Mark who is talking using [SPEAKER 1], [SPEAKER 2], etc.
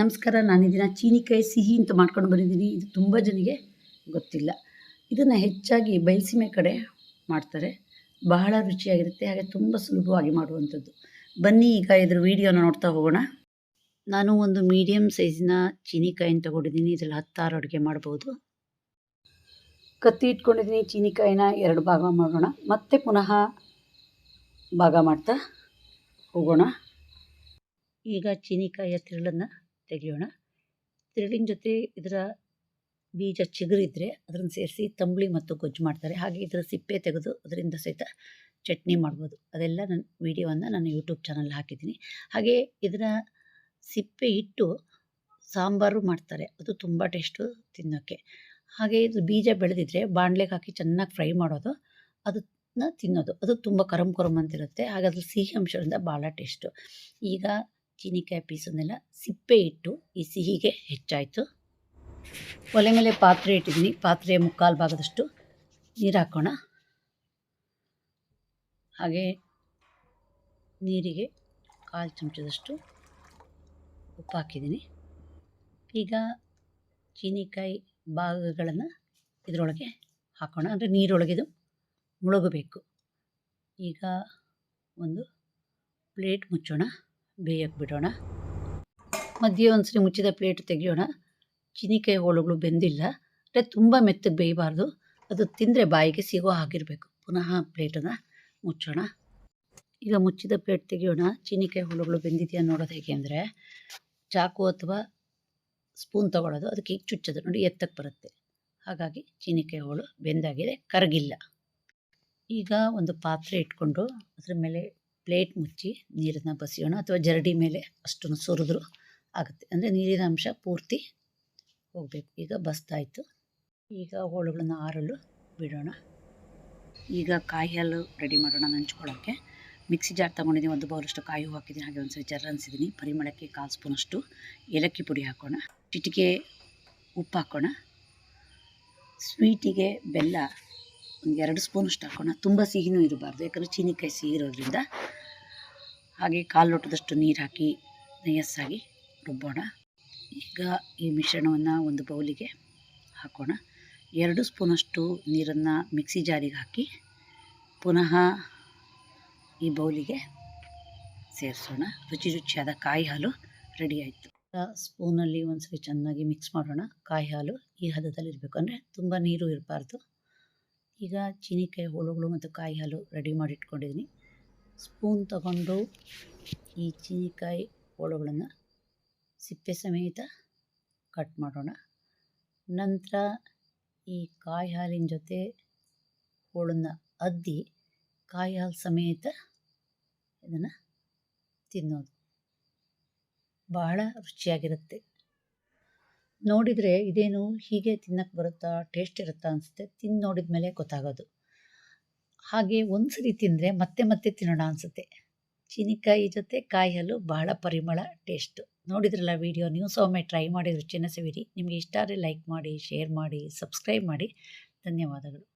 [SPEAKER 1] ನಮಸ್ಕಾರ ನಾನು ಚೀನಿಕಾಯಿ ಸಿಹಿ ಅಂತ ಮಾಡ್ಕೊಂಡು ಬಂದಿದ್ದೀನಿ. ಇದು ತುಂಬ ಜನಿಗೆ ಗೊತ್ತಿಲ್ಲ. ಇದನ್ನು ಹೆಚ್ಚಾಗಿ ಬಯಲುಸೀಮೆ ಕಡೆ ಮಾಡ್ತಾರೆ. ಬಹಳ ರುಚಿಯಾಗಿರುತ್ತೆ, ಹಾಗೆ ತುಂಬ ಸುಲಭವಾಗಿ ಮಾಡುವಂಥದ್ದು. ಬನ್ನಿ, ಈಗ ಇದ್ರ ವೀಡಿಯೋನ ನೋಡ್ತಾ ಹೋಗೋಣ. ನಾನು ಒಂದು ಮೀಡಿಯಮ್ ಸೈಜಿನ ಚೀನಿಕಾಯಿನ ತೊಗೊಂಡಿದ್ದೀನಿ. ಇದರಲ್ಲಿ ಹತ್ತಾರು ಅಡುಗೆ ಮಾಡ್ಬೋದು. ಕತ್ತಿ ಇಟ್ಕೊಂಡಿದ್ದೀನಿ ಚೀನಿಕಾಯಿನ ಎರಡು ಭಾಗ ಮಾಡೋಣ. ಮತ್ತೆ ಪುನಃ ಭಾಗ ಮಾಡ್ತಾ ಹೋಗೋಣ. ಈಗ ಚೀನಿಕಾಯಿಯ ತಿರುಳನ್ನು ತೆಗೆಯೋಣ. ತಿರುಳಿನ ಜೊತೆ ಇದರ ಬೀಜ ಚಿಗುರಿದ್ರೆ ಅದನ್ನು ಸೇರಿಸಿ ತಂಬುಳಿ ಮತ್ತು ಗೊಜ್ಜು ಮಾಡ್ತಾರೆ. ಹಾಗೆ ಇದರ ಸಿಪ್ಪೆ ತೆಗೆದು ಅದರಿಂದ ಸಹಿತ ಚಟ್ನಿ ಮಾಡ್ಬೋದು. ಅದೆಲ್ಲ ನನ್ನ ವಿಡಿಯೋವನ್ನು ನಾನು ಯೂಟ್ಯೂಬ್ ಚಾನಲ್ ಹಾಕಿದ್ದೀನಿ. ಹಾಗೆ ಇದರ ಸಿಪ್ಪೆ ಇಟ್ಟು ಸಾಂಬಾರು ಮಾಡ್ತಾರೆ. ಅದು ತುಂಬ ಟೇಸ್ಟು ತಿನ್ನೋಕ್ಕೆ. ಹಾಗೆ ಇದು ಬೀಜ ಬೆಳೆದಿದ್ರೆ ಬಾಣ್ಲೆಗೆ ಹಾಕಿ ಚೆನ್ನಾಗಿ ಫ್ರೈ ಮಾಡೋದು, ಅದನ್ನ ತಿನ್ನೋದು. ಅದು ತುಂಬ ಕರಮ್ ಕರಮ್ ಅಂತಿರುತ್ತೆ. ಹಾಗೆ ಅದ್ರ ಸಿಹಿ ಅಂಶದಿಂದ ಭಾಳ ಟೇಸ್ಟು. ಈಗ ಚೀನಿಕಾಯಿ ಪೀಸನ್ನೆಲ್ಲ ಸಿಪ್ಪೆ ಇಟ್ಟು ಈ ಸಿಹಿಗೆ ಹೆಚ್ಚಾಯಿತು. ಒಲೆ ಮೇಲೆ ಪಾತ್ರೆ ಇಟ್ಟಿದ್ದೀನಿ. ಪಾತ್ರೆಯ ಮುಕ್ಕಾಲು ಭಾಗದಷ್ಟು ನೀರು ಹಾಕೋಣ. ಹಾಗೆ ನೀರಿಗೆ ಕಾಲು ಚಮಚದಷ್ಟು ಉಪ್ಪು ಹಾಕಿದ್ದೀನಿ. ಈಗ ಚೀನಿಕಾಯಿ ಭಾಗಗಳನ್ನು ಇದರೊಳಗೆ ಹಾಕೋಣ. ಅಂದರೆ ನೀರೊಳಗೆ ಇದು ಮುಳುಗಬೇಕು. ಈಗ ಒಂದು ಪ್ಲೇಟ್ ಮುಚ್ಚೋಣ. ಬೇಯಕ್ಕೆ ಬಿಡೋಣ ಮಧ್ಯೆ ಒಂದ್ಸರಿ ಮುಚ್ಚಿದ ಪ್ಲೇಟ್ ತೆಗೆಯೋಣ. ಚೀನಿಕಾಯಿ ಹೋಳುಗಳು ಬೆಂದಿಲ್ಲ. ಅಂದರೆ ತುಂಬ ಮೆತ್ತಗೆ ಬೇಯಬಾರ್ದು. ಅದು ತಿಂದರೆ ಬಾಯಿಗೆ ಸಿಗೋ ಹಾಗಿರಬೇಕು. ಪುನಃ ಪ್ಲೇಟನ್ನು ಮುಚ್ಚೋಣ. ಈಗ ಮುಚ್ಚಿದ ಪ್ಲೇಟ್ ತೆಗೆಯೋಣ. ಚೀನಿಕಾಯಿ ಹೋಳುಗಳು ಬೆಂದಿದೆಯಾ ನೋಡೋದು ಹೇಗೆ ಅಂದರೆ, ಚಾಕು ಅಥವಾ ಸ್ಪೂನ್ ತೊಗೊಳೋದು. ಅದಕ್ಕೆ ಈಗ ಚುಚ್ಚೋದು. ನೋಡಿ ಎತ್ತಕ್ಕೆ ಬರುತ್ತೆ. ಹಾಗಾಗಿ ಚೀನಿಕಾಯಿ ಹೋಳು ಬೆಂದಾಗಿದೆ. ಕರಗಿಲ್ಲ. ಈಗ ಒಂದು ಪಾತ್ರೆ ಇಟ್ಕೊಂಡು ಅದ್ರ ಮೇಲೆ ಪ್ಲೇಟ್ ಮುಚ್ಚಿ ನೀರನ್ನು ಬಸಿಯೋಣ ಅಥವಾ ಜರಡಿ ಮೇಲೆ ಅಷ್ಟನ್ನು ಸುರಿದ್ರು ಆಗುತ್ತೆ. ಅಂದರೆ ನೀರಿನ ಅಂಶ ಪೂರ್ತಿ ಹೋಗಬೇಕು. ಈಗ ಬಸ್ತಾಯಿತು. ಈಗ ಹೋಳುಗಳನ್ನು ಆರಲು ಬಿಡೋಣ. ಈಗ ಕಾಯಿ ಹಾಲು ರೆಡಿ ಮಾಡೋಣ ನಂಚ್ಕೊಳ್ಳೋಕ್ಕೆ ಮಿಕ್ಸಿ ಜಾರ್ ತೊಗೊಂಡಿದ್ದೀನಿ. ಒಂದು ಬೌಲಷ್ಟು ಕಾಯಿ ಹಾಕಿದ್ದೀನಿ. ಹಾಗೆ ಒಂದು ಸರಿ ಜರ ಅನಿಸಿದ್ದೀನಿ ಪರಿಮಳಕ್ಕೆ ಕಾಲು ಸ್ಪೂನಷ್ಟು ಏಲಕ್ಕಿ ಪುಡಿ ಹಾಕೋಣ. ಚಿಟಿಕೆ ಉಪ್ಪು ಹಾಕೋಣ. ಸ್ವೀಟಿಗೆ ಬೆಲ್ಲ ಎರಡು ಸ್ಪೂನಷ್ಟು ಹಾಕೋಣ. ತುಂಬ ಸಿಹಿನೂ ಇರಬಾರ್ದು, ಯಾಕಂದರೆ ಚೀನಿಕಾಯಿ ಸಿಹಿ ಇರೋದ್ರಿಂದ. ಹಾಗೆ ಕಾಲು ಲೋಟದಷ್ಟು ನೀರು ಹಾಕಿ, ನಯಸ್ಸಾಗಿ ರುಬ್ಬೋಣ. ಈಗ ಈ ಮಿಶ್ರಣವನ್ನು ಒಂದು ಬೌಲಿಗೆ ಹಾಕೋಣ. ಎರಡು ಸ್ಪೂನಷ್ಟು ನೀರನ್ನು ಮಿಕ್ಸಿ ಜಾರಿಗೆ ಹಾಕಿ, ಪುನಃ ಈ ಬೌಲಿಗೆ ಸೇರಿಸೋಣ. ರುಚಿ ರುಚಿಯಾದ ಕಾಯಿ ಹಾಲು ರೆಡಿ ಆಯಿತು. ಸ್ಪೂನಲ್ಲಿ ಒಂದು ಸರಿ ಚೆನ್ನಾಗಿ ಮಿಕ್ಸ್ ಮಾಡೋಣ. ಕಾಯಿ ಹಾಲು ಈ ಹದದಲ್ಲಿ ಇರಬೇಕು ಅಂದರೆ ತುಂಬ ನೀರು ಇರಬಾರ್ದು. ಈಗ ಚೀನಿಕಾಯಿ ಹೋಳುಗಳು ಮತ್ತು ಕಾಯಿ ಹಾಲು ರೆಡಿ ಮಾಡಿ ಇಟ್ಕೊಂಡಿದ್ದೀನಿ ಸ್ಪೂನ್ ತಗೊಂಡು ಈ ಚೀನಿಕಾಯಿ ಹೋಳುಗಳನ್ನು ಸಿಪ್ಪೆ ಸಮೇತ ಕಟ್ ಮಾಡೋಣ. ನಂತರ ಈ ಕಾಯಿ ಹಾಲಿನ ಜೊತೆ ಹೋಳನ್ನು ಅದ್ದಿ ಕಾಯಿ ಹಾಲು ಸಮೇತ ಇದನ್ನು ತಿನ್ನೋದು. ಬಹಳ ರುಚಿಯಾಗಿರುತ್ತೆ. ನೋಡಿದರೆ ಇದೇನು ಹೀಗೆ ತಿನ್ನಕ್ಕೆ ಬರುತ್ತಾ, ಟೇಸ್ಟ್ ಇರುತ್ತಾ ಅನಿಸುತ್ತೆ. ತಿಂದು ನೋಡಿದ ಮೇಲೆ ಗೊತ್ತಾಗೋದು. ಹಾಗೆ ಒಂದು ಸರಿ ತಿಂದರೆ ಮತ್ತೆ ಮತ್ತೆ ತಿನ್ನೋಣ ಅನಿಸುತ್ತೆ. ಚೀನಿಕಾಯಿ ಜೊತೆ ಕಾಯಿ ಹಾಲು ಬಹಳ ಪರಿಮಳ, ಟೇಸ್ಟು. ನೋಡಿದ್ರಲ್ಲ ವೀಡಿಯೋ, ನೀವು ಸಹ ಟ್ರೈ ಮಾಡಿ, ರುಚಿನ ಸವಿರಿ. ನಿಮಗೆ ಇಷ್ಟ ಆದರೆ ಲೈಕ್ ಮಾಡಿ, ಶೇರ್ ಮಾಡಿ, ಸಬ್ಸ್ಕ್ರೈಬ್ ಮಾಡಿ. ಧನ್ಯವಾದಗಳು.